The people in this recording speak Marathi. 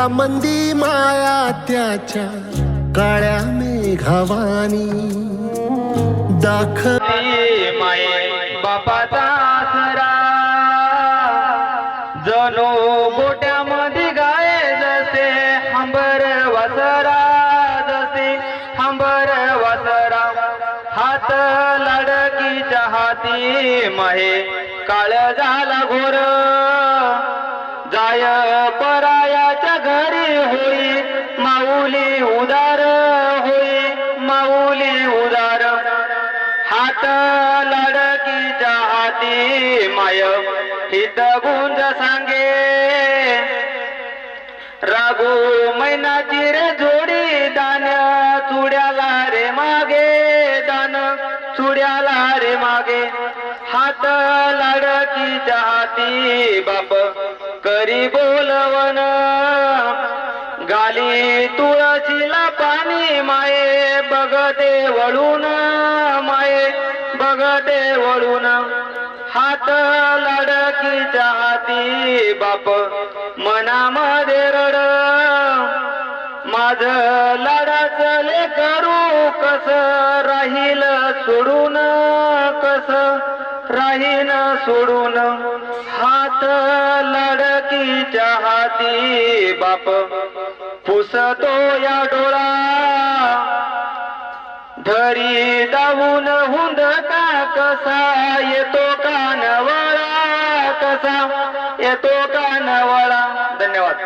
मंदी माया त्याच्या काळ्या मेघावानी. दाख माये बापाचा आसरा. जणू गोट्यामध्ये गाय जसे हंबर वसरा जसे हंबर वसरा. हात लडकीच्या हाती माहे काळ झाला घोर. जाय परायाच्या घरी होई. माऊली उदार होई. माऊली उदार. हात लडकीच्या हाती माय. हित गुंज सांगे. रागू मैनाची रे जोडी दान. चुड्याला रे मागे दान. चुड्याला रे मागे. हात लडकीच्या हाती बाप. करी बोलवन गाली तुळशीला पाणी माये बघते वळून माये बघते वळून. हात लाडकीच्या हाती बाप मनामध्ये रड. माझ लाडाचं करू कस राहील सोडून कस राहीन सोडून. हात लाडकीच्या हाती बाप पुसतो या डोळा. धरी दावून हुंद का कसा? येतो कानवळा कसा? येतो कानवळा धन्यवाद.